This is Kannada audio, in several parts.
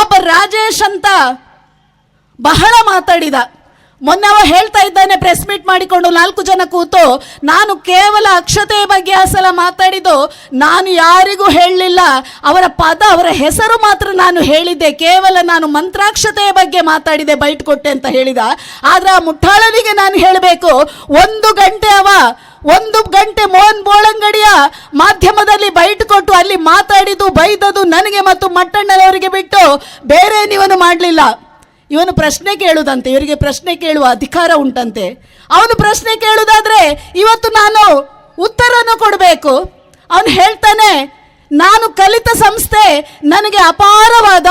ಒಬ್ಬ ರಾಜೇಶ್ ಅಂತ ಬಹಳ ಮಾತಾಡಿದ. ಮೊನ್ನೆ ಅವ ಹೇಳ್ತಾ ಇದ್ದಾನೆ ಪ್ರೆಸ್ ಮೀಟ್ ಮಾಡಿಕೊಂಡು ನಾಲ್ಕು ಜನ ಕೂತು, ನಾನು ಕೇವಲ ಅಕ್ಷತೆಯ ಬಗ್ಗೆ ಆ ಸಲ ಮಾತಾಡಿದ್ದು, ನಾನು ಯಾರಿಗೂ ಹೇಳಲಿಲ್ಲ. ಅವರ ಪದ, ಅವರ ಹೆಸರು ಮಾತ್ರ ನಾನು ಹೇಳಿದ್ದೆ. ಕೇವಲ ನಾನು ಮಂತ್ರಾಕ್ಷತೆಯ ಬಗ್ಗೆ ಮಾತಾಡಿದೆ ಬೈಟ್ ಕೊಟ್ಟೆ ಅಂತ ಹೇಳಿದ. ಆದ್ರೆ ಆ ಮುಠಾಳನಿಗೆ ನಾನು ಹೇಳಬೇಕು, ಒಂದು ಗಂಟೆ ಅವ ಒಂದು ಗಂಟೆ ಮೋಹನ್ ಬೋಳಂಗಡಿಯ ಮಾಧ್ಯಮದಲ್ಲಿ ಬೈಟ್ ಕೊಟ್ಟು ಅಲ್ಲಿ ಮಾತಾಡಿದ್ದು ಬೈದದು ನನಗೆ ಮತ್ತು ಮಟ್ಟಣ್ಣನವರಿಗೆ ಬಿಟ್ಟು ಬೇರೆ ನೀವನು ಮಾಡಲಿಲ್ಲ. ಇವನು ಪ್ರಶ್ನೆ ಕೇಳುದಂತೆ, ಇವರಿಗೆ ಪ್ರಶ್ನೆ ಕೇಳುವ ಅಧಿಕಾರ ಉಂಟಂತೆ. ಅವನು ಪ್ರಶ್ನೆ ಕೇಳುದಾದ್ರೆ ಇವತ್ತು ನಾನು ಉತ್ತರನ್ನು ಕೊಡಬೇಕು. ಅವನು ಹೇಳ್ತಾನೆ, ನಾನು ಕಲಿತ ಸಂಸ್ಥೆ ನನಗೆ ಅಪಾರವಾದ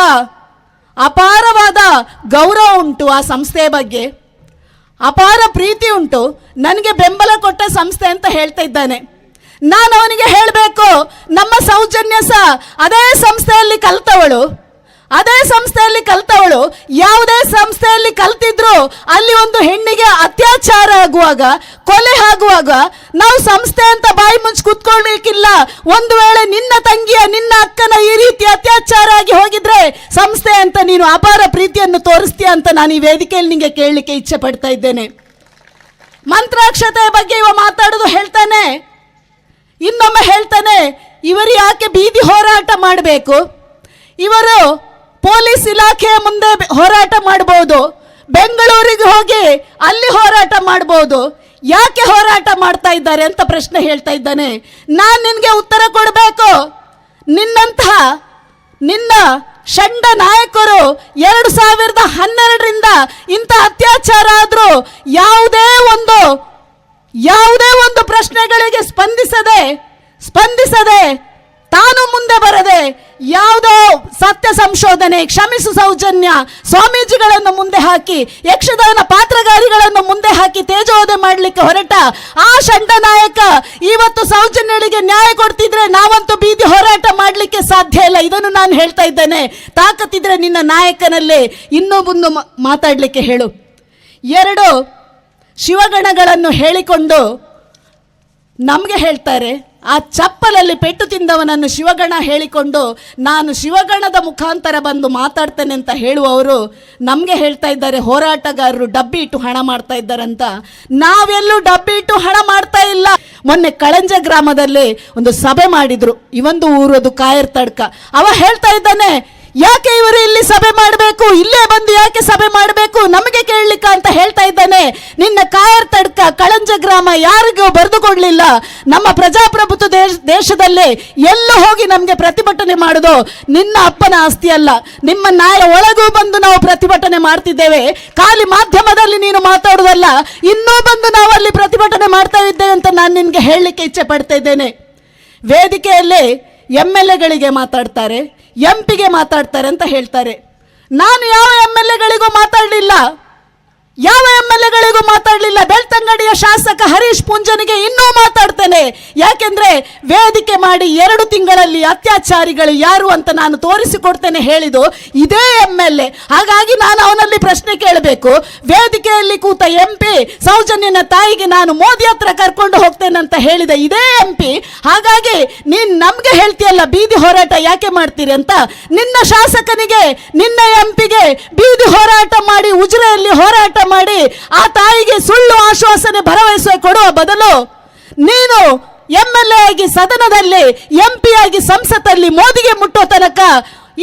ಅಪಾರವಾದ ಗೌರವ ಉಂಟು ಆ ಸಂಸ್ಥೆಯ ಬಗ್ಗೆ. ಅಪಾರ ಪ್ರೀತಿ ಉಂಟು. ನನಗೆ ಬೆಂಬಲ ಕೊಟ್ಟ ಸಂಸ್ಥೆ ಅಂತ ಹೇಳ್ತಾ ಇದ್ದಾನೆ. ನಾನು ಅವನಿಗೆ ಹೇಳಬೇಕು, ನಮ್ಮ ಸೌಜನ್ಯ ಸಹ ಅದೇ ಸಂಸ್ಥೆಯಲ್ಲಿ ಕಲ್ತವಳು. ಅದೇ ಸಂಸ್ಥೆಯಲ್ಲಿ ಕಲ್ತವಳು. ಯಾವುದೇ ಸಂಸ್ಥೆಯಲ್ಲಿ ಕಲ್ತಿದ್ರು ಅಲ್ಲಿ ಒಂದು ಹೆಣ್ಣಿಗೆ ಅತ್ಯಾಚಾರ ಆಗುವಾಗ, ಕೊಲೆ ಆಗುವಾಗ ನಾವು ಸಂಸ್ಥೆ ಅಂತ ಬಾಯಿ ಮುಂಚೆ ಕುತ್ಕೊಳ್ಬೇಕಿಲ್ಲ. ಒಂದು ವೇಳೆ ನಿನ್ನ ತಂಗಿಯ, ನಿನ್ನ ಅಕ್ಕನ ಈ ರೀತಿ ಅತ್ಯಾಚಾರ ಆಗಿ ಹೋಗಿದ್ರೆ ಸಂಸ್ಥೆ ಅಂತ ನೀನು ಅಪಾರ ಪ್ರೀತಿಯನ್ನು ತೋರಿಸ್ತೀಯ ಅಂತ ನಾನು ಈ ವೇದಿಕೆಯಲ್ಲಿ ನಿಮಗೆ ಕೇಳಲಿಕ್ಕೆ ಇಚ್ಛೆ ಪಡ್ತಾ ಇದ್ದೇನೆ. ಮಂತ್ರಾಕ್ಷತೆಯ ಬಗ್ಗೆ ಇವ ಮಾತಾಡೋದು ಹೇಳ್ತಾನೆ. ಇನ್ನೊಮ್ಮೆ ಹೇಳ್ತಾನೆ, ಇವರು ಯಾಕೆ ಬೀದಿ ಹೋರಾಟ ಮಾಡಬೇಕು? ಇವರು ಪೊಲೀಸ್ ಇಲಾಖೆಯ ಮುಂದೆ ಹೋರಾಟ ಮಾಡಬಹುದು ಬೆಂಗಳೂರಿಗೆ ಹೋಗಿ ಅಲ್ಲಿ ಹೋರಾಟ ಮಾಡಬಹುದು ಯಾಕೆ ಹೋರಾಟ ಮಾಡ್ತಾ ಇದ್ದಾರೆ ಅಂತ ಪ್ರಶ್ನೆ ಹೇಳ್ತಾ ಇದ್ದಾನೆ. ನಾನು ನಿನಗೆ ಉತ್ತರ ಕೊಡಬೇಕು. ನಿನ್ನಂತಹ ನಿನ್ನ ಷಂಡ ನಾಯಕರು ಎರಡು ಸಾವಿರದ ಹನ್ನೆರಡರಿಂದ ಇಂಥ ಅತ್ಯಾಚಾರ ಆದರೂ ಯಾವುದೇ ಒಂದು ಯಾವುದೇ ಒಂದು ಪ್ರಶ್ನೆಗಳಿಗೆ ಸ್ಪಂದಿಸದೆ ಸ್ಪಂದಿಸದೆ ತಾನು ಮುಂದೆ ಬರದೆ ಯಾವುದೋ ಸತ್ಯ ಸಂಶೋಧನೆ, ಕ್ಷಮಿಸು ಸೌಜನ್ಯ, ಸ್ವಾಮೀಜಿಗಳನ್ನು ಮುಂದೆ ಹಾಕಿ, ಯಕ್ಷಗಾನ ಪಾತ್ರಗಾರಿಗಳನ್ನು ಮುಂದೆ ಹಾಕಿ ತೇಜೋದೆ ಮಾಡಲಿಕ್ಕೆ ಹೊರಟ ಆ ನಾಯಕ ಇವತ್ತು ಸೌಜನ್ಯಗಳಿಗೆ ನ್ಯಾಯ ಕೊಡ್ತಿದ್ರೆ ನಾವಂತೂ ಬೀದಿ ಹೋರಾಟ ಮಾಡಲಿಕ್ಕೆ ಸಾಧ್ಯ ಇಲ್ಲ. ಇದನ್ನು ನಾನು ಹೇಳ್ತಾ ಇದ್ದೇನೆ. ತಾಕತ್ತಿದ್ರೆ ನಿನ್ನ ನಾಯಕನಲ್ಲೇ ಇನ್ನೂ ಮುಂದೆ ಮಾತಾಡ್ಲಿಕ್ಕೆ ಹೇಳು. ಎರಡು ಶಿವಗಣಗಳನ್ನು ಹೇಳಿಕೊಂಡು ನಮಗೆ ಹೇಳ್ತಾರೆ, ಆ ಚಪ್ಪಲಲ್ಲಿ ಪೆಟ್ಟು ತಿಂದವನನ್ನು ಶಿವಗಣ ಹೇಳಿಕೊಂಡು, ನಾನು ಶಿವಗಣದ ಮುಖಾಂತರ ಬಂದು ಮಾತಾಡ್ತೇನೆ ಅಂತ ಹೇಳುವವರು ನಮಗೆ ಹೇಳ್ತಾ ಇದ್ದಾರೆ, ಹೋರಾಟಗಾರರು ಡಬ್ಬಿ ಇಟ್ಟು ಹಣ ಮಾಡ್ತಾ ಇದ್ದಾರಂತ. ನಾವೆಲ್ಲೂ ಡಬ್ಬಿ ಇಟ್ಟು ಹಣ ಮಾಡ್ತಾ ಇಲ್ಲ. ಮೊನ್ನೆ ಕಳಂಜ ಗ್ರಾಮದಲ್ಲಿ ಒಂದು ಸಭೆ ಮಾಡಿದ್ರು ಇವೊಂದು ಊರದು ಕಾಯರ್ ತಡ್ಕ. ಅವ ಹೇಳ್ತಾ ಇದ್ದಾನೆ ಯಾಕೆ ಇವರು ಇಲ್ಲಿ ಸಭೆ ಮಾಡಬೇಕು? ಇಲ್ಲೇ ಬಂದು ಯಾಕೆ ಸಭೆ ಮಾಡಬೇಕು? ನಮಗೆ ಕೇಳಲಿಕ್ಕ ಅಂತ ಹೇಳ್ತಾ ಇದ್ದಾನೆ. ನಿನ್ನ ಕಾಯರ್ ತಡ್ಕ, ಕಳಂಜ ಗ್ರಾಮ ಯಾರಿಗೂ ಬರೆದುಕೊಡ್ಲಿಲ್ಲ. ನಮ್ಮ ಪ್ರಜಾಪ್ರಭುತ್ವ ದೇಶ, ದೇಶದಲ್ಲಿ ಎಲ್ಲೂ ಹೋಗಿ ನಮಗೆ ಪ್ರತಿಭಟನೆ ಮಾಡುದು ನಿನ್ನ ಅಪ್ಪನ ಆಸ್ತಿ ಅಲ್ಲ. ನಿಮ್ಮ ನಾಯ ಒಳಗೂ ಬಂದು ನಾವು ಪ್ರತಿಭಟನೆ ಮಾಡ್ತಿದ್ದೇವೆ. ಖಾಲಿ ಮಾಧ್ಯಮದಲ್ಲಿ ನೀನು ಮಾತಾಡೋದಲ್ಲ. ಇನ್ನೂ ಬಂದು ನಾವು ಅಲ್ಲಿ ಪ್ರತಿಭಟನೆ ಮಾಡ್ತಾ ಇದ್ದೇವೆ ಅಂತ ನಾನು ನಿನಗೆ ಹೇಳಲಿಕ್ಕೆ ಇಚ್ಛೆ ಪಡ್ತಾ ಇದ್ದೇನೆ. ವೇದಿಕೆಯಲ್ಲಿ ಎಂ ಎಲ್ ಎಗಳಿಗೆ ಮಾತಾಡ್ತಾರೆ. ಎಂ ಪಿಗೆ ಮಾತಾಡ್ತಾರೆ ಅಂತ ಹೇಳ್ತಾರೆ. ನಾನು ಯಾವ ಎಂ ಎಲ್ ಎಗಳಿಗೂ ಮಾತಾಡಲಿಲ್ಲ. ಯಾವ ಎಂ ಎಲ್ ಎಗಳಿಗೂ ಮಾತಾಡಲಿಲ್ಲ. ಬೆಳ್ತಂಗಡಿಯ ಶಾಸಕ ಹರೀಶ್ ಪುಂಜನಿಗೆ ಇನ್ನೂ ಮಾತಾಡ್ತೇನೆ. ಯಾಕೆಂದ್ರೆ ವೇದಿಕೆ ಮಾಡಿ ಎರಡು ತಿಂಗಳಲ್ಲಿ ಅತ್ಯಾಚಾರಿಗಳು ಯಾರು ಅಂತ ನಾನು ತೋರಿಸಿಕೊಡ್ತೇನೆ ಹೇಳಿದು ಇದೇ ಎಂ ಎಲ್ ಎ ಹಾಗಾಗಿ ನಾನು ಅವನಲ್ಲಿ ಪ್ರಶ್ನೆ ಕೇಳಬೇಕು. ವೇದಿಕೆಯಲ್ಲಿ ಕೂತ ಎಂ ಪಿ ಸೌಜನ್ಯನ ತಾಯಿಗೆ ನಾನು ಮೋದಿ ಹತ್ರ ಕರ್ಕೊಂಡು ಹೋಗ್ತೇನೆ ಅಂತ ಹೇಳಿದ ಇದೇ ಎಂ ಪಿ ಹಾಗಾಗಿ ನೀನ್ ನಮ್ಗೆ ಹೇಳ್ತೀಯಲ್ಲ, ಬೀದಿ ಹೋರಾಟ ಯಾಕೆ ಮಾಡ್ತೀರಿ ಅಂತ. ನಿನ್ನ ಶಾಸಕನಿಗೆ, ನಿನ್ನ ಎಂಪಿಗೆ ಬೀದಿ ಹೋರಾಟ ಮಾಡಿ ಉಜಿರೆಯಲ್ಲಿ ಹೋರಾಟ ಮಾಡಿ ಆ ತಾಯಿಗೆ ಸುಳ್ಳು ಆಶ್ವಾಸನೆ ಭರವಸೆ ಕೊಡುವ ಬದಲು ನೀನು ಎಂ ಎಲ್ ಎ ಆಗಿ ಸದನದಲ್ಲಿ ಎಂ ಪಿ ಆಗಿ ಸಂಸತ್ತಲ್ಲಿ ಮೋದಿಗೆ ಮುಟ್ಟೋ ತನಕ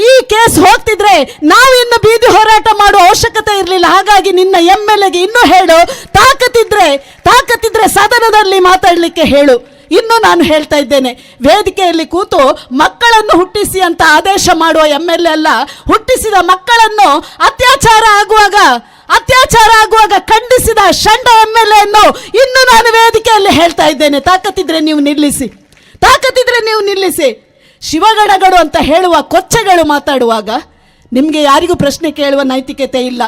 ಈ ಕೇಸ್ ಹೋಗ್ತಿದ್ರೆ ನಾವು ಇನ್ನು ಬೀದಿ ಹೋರಾಟ ಮಾಡುವ ಅವಶ್ಯಕತೆ ಇರಲಿಲ್ಲ. ಹಾಗಾಗಿ ನಿನ್ನ ಎಂ ಎಲ್ ಎಗೆ ಇನ್ನೂ ಹೇಳು. ತಾಕತ್ತಿದ್ರೆ ತಾಕತ್ತಿದ್ರೆ ಸದನದಲ್ಲಿ ಮಾತಾಡಲಿಕ್ಕೆ ಹೇಳು. ಇನ್ನು ನಾನು ಹೇಳ್ತಾ ಇದ್ದೇನೆ. ವೇದಿಕೆಯಲ್ಲಿ ಕೂತು ಮಕ್ಕಳನ್ನು ಹುಟ್ಟಿಸಿ ಅಂತ ಆದೇಶ ಮಾಡುವ ಎಂ ಎಲ್ ಎ ಅಲ್ಲ, ಹುಟ್ಟಿಸಿದ ಮಕ್ಕಳನ್ನು ಅತ್ಯಾಚಾರ ಆಗುವಾಗ ಅತ್ಯಾಚಾರ ಆಗುವಾಗ ಖಂಡಿಸಿದ ಷಂಡ ಎಂ ಎಲ್ ಎನ್ನು ಇನ್ನು ನಾನು ವೇದಿಕೆಯಲ್ಲಿ ಹೇಳ್ತಾ ಇದ್ದೇನೆ. ತಾಕತ್ತಿದ್ರೆ ನೀವು ನಿಲ್ಲಿಸಿ. ತಾಕತ್ತಿದ್ರೆ ನೀವು ನಿಲ್ಲಿಸಿ. ಶಿವಗಡಗಳು ಅಂತ ಹೇಳುವ ಕೊಚ್ಚೆಗಳು ಮಾತಾಡುವಾಗ ನಿಮಗೆ ಯಾರಿಗೂ ಪ್ರಶ್ನೆ ಕೇಳುವ ನೈತಿಕತೆ ಇಲ್ಲ.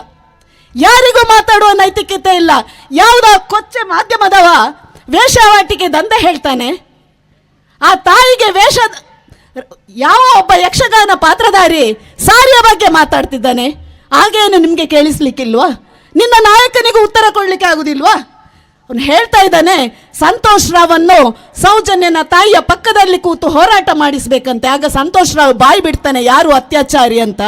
ಯಾರಿಗೂ ಮಾತಾಡುವ ನೈತಿಕತೆ ಇಲ್ಲ. ಯಾವುದ ಕೊಚ್ಚೆ ಮಾಧ್ಯಮದವ ವೇಷವಾಟಿಕೆ ದಂತೆ ಹೇಳ್ತಾನೆ. ಆ ತಾಯಿಗೆ ವೇಷ ಯಾವ ಒಬ್ಬ ಯಕ್ಷಗಾನ ಪಾತ್ರಧಾರಿ ಸಾರಿಯ ಬಗ್ಗೆ ಮಾತಾಡ್ತಿದ್ದಾನೆ. ಹಾಗೇನು ನಿಮಗೆ ಕೇಳಿಸ್ಲಿಕ್ಕಿಲ್ವಾ? ನಿನ್ನ ನಾಯಕನಿಗೂ ಉತ್ತರ ಕೊಡಲಿಕ್ಕೆ ಆಗುದಿಲ್ವಾ? ಅವನು ಹೇಳ್ತಾ ಇದ್ದಾನೆ ಸಂತೋಷ್ ರಾವನ್ನು ಸೌಜನ್ಯನ ತಾಯಿಯ ಪಕ್ಕದಲ್ಲಿ ಕೂತು ಹೋರಾಟ ಮಾಡಿಸ್ಬೇಕಂತೆ. ಆಗ ಸಂತೋಷ್ ರಾವ್ ಬಾಯಿ ಬಿಡ್ತಾನೆ, ಯಾರು ಅತ್ಯಾಚಾರಿ ಅಂತ?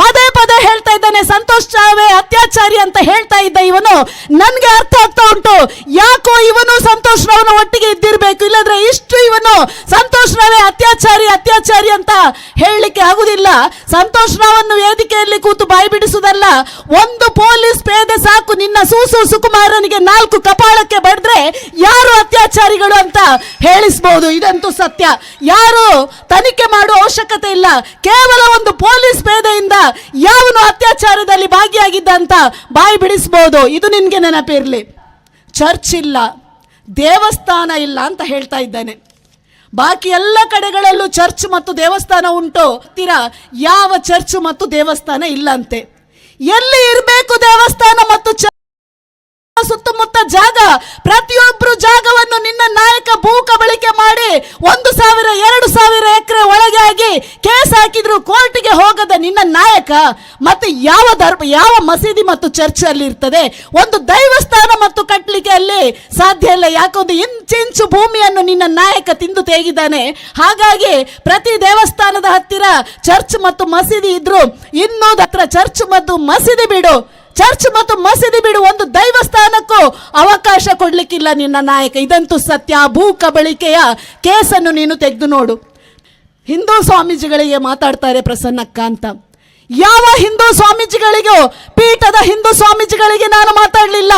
ಪದೇ ಪದೇ ಹೇಳ್ತಾ ಇದ್ದಾನೆ, ಸಂತೋಷ್ ರಾವೇ ಅತ್ಯಾಚಾರಿ ಅಂತ ಹೇಳ್ತಾ ಇದ್ದ ಇವನು. ನನ್ಗೆ ಅರ್ಥ ಆಗ್ತಾ ಉಂಟು. ಯಾಕೋ ಇವನು ಸಂತೋಷ್ ರಾವ್ನ ಒಟ್ಟಿಗೆ ಇದ್ದಿರ್ಬೇಕು. ಇಲ್ಲದ್ರೆ ಇಷ್ಟು ಇವನು ಸಂತೋಷ್ ರಾವೇ ಅತ್ಯಾಚಾರಿ ಅತ್ಯಾಚಾರಿ ಅಂತ ಹೇಳಲಿಕ್ಕೆ ಆಗುದಿಲ್ಲ. ಸಂತೋಷ್ ರಾವನ್ನು ವೇದಿಕೆಯಲ್ಲಿ ಕೂತು ಬಾಯಿ ಬಿಡಿಸುವುದಲ್ಲ. ಒಂದು ಪೊಲೀಸ್ ಪೇದೆ ಸಾಕು. ನಿನ್ನ ಸೂಸು ಸುಕುಮಾರನಿಗೆ ನಾಲ್ಕು ಕಪಾಳಕ್ಕೆ ಬಡಿದ್ರೆ ಯಾರು ಅತ್ಯಾಚಾರಿಗಳು ಅಂತ ಹೇಳಿಸ್ಬೋದು? ಇದಂತೂ ಸತ್ಯ. ಯಾರು ತನಿಖೆ ಮಾಡುವ ಅವಶ್ಯಕತೆ ಇಲ್ಲ. ಕೇವಲ ಒಂದು ಪೊಲೀಸ್ ಪೇದೆಯಿಂದ ಯಾವನು ಅತ್ಯಾಚಾರದಲ್ಲಿ ಭಾಗಿಯಾಗಿದ್ದ ಅಂತ ಬಾಯಿ ಬಿಡಿಸಬಹುದು ಇದು ನಿನ್ಗೆ ನೆನಪಿರಲಿ. ಚರ್ಚ್ ಇಲ್ಲ. ದೇವಸ್ಥಾನ ಇಲ್ಲ ಅಂತ ಹೇಳ್ತಾ ಇದ್ದಾನೆ. ಬಾಕಿ ಎಲ್ಲ ಕಡೆಗಳಲ್ಲೂ ಚರ್ಚ್ ಮತ್ತು ದೇವಸ್ಥಾನ ಉಂಟು. ತೀರಾ ಯಾವ ಚರ್ಚ್ ಮತ್ತು ದೇವಸ್ಥಾನ ಇಲ್ಲಂತೆ. ಎಲ್ಲಿ ಇರಬೇಕು ದೇವಸ್ಥಾನ ಮತ್ತು ಚರ್ಚ್? ಸುತ್ತಮುತ್ತ ಜಾಗ. ಪ್ರತಿಯೊಬ್ಬರು ಜಾಗವನ್ನು ನಿನ್ನ ನಾಯಕ ಭೂ ಕಬಳಿಕೆ ಮಾಡಿ ಒಂದು ಸಾವಿರ, ಎರಡು ಸಾವಿರ ಎಕರೆ ಒಳಗೆ ಆಗಿ ಕೇಸ್ ಹಾಕಿದ್ರು, ಕೋರ್ಟ್ಗೆ ಹೋಗದ ನಿನ್ನ ನಾಯಕ. ಮತ್ತೆ ಯಾವ ಧರ್ಮ, ಯಾವ ಮಸೀದಿ ಮತ್ತು ಚರ್ಚ್ ಅಲ್ಲಿ ಇರ್ತದೆ? ಒಂದು ದೈವಸ್ಥಾನ ಮತ್ತು ಕಟ್ಟಲಿಕ್ಕೆ ಅಲ್ಲಿ ಸಾಧ್ಯ ಇಲ್ಲ. ಯಾಕೊಂದು ಇಂಚಿಂಚು ಭೂಮಿಯನ್ನು ನಿನ್ನ ನಾಯಕ ತಿಂದು ತೇಗಿದ್ದಾನೆ? ಹಾಗಾಗಿ ಪ್ರತಿ ದೇವಸ್ಥಾನದ ಹತ್ತಿರ ಚರ್ಚ್ ಮತ್ತು ಮಸೀದಿ ಇದ್ರು. ಇನ್ನೊಂದು ಹತ್ರ ಚರ್ಚ್ ಮತ್ತು ಮಸೀದಿ ಬಿಡು. ಚರ್ಚ್ ಮತ್ತು ಮಸೀದಿ ಬಿಡು ಒಂದು ದೈವಸ್ಥಾನಕ್ಕೂ ಅವಕಾಶ ಕೊಡ್ಲಿಕ್ಕಿಲ್ಲ ನಿನ್ನ ನಾಯಕ. ಇದಂತೂ ಸತ್ಯ. ಭೂ ಕಬಳಿಕೆಯ ಕೇಸನ್ನು ನೀನು ತೆಗೆದು ನೋಡು. ಹಿಂದೂ ಸ್ವಾಮೀಜಿಗಳಿಗೆ ಮಾತಾಡ್ತಾರೆ ಪ್ರಸನ್ನಕ್ಕ ಅಂತ. ಯಾವ ಹಿಂದೂ ಸ್ವಾಮೀಜಿಗಳಿಗೂ, ಪೀಠದ ಹಿಂದೂ ಸ್ವಾಮೀಜಿಗಳಿಗೆ ನಾನು ಮಾತಾಡಲಿಲ್ಲ.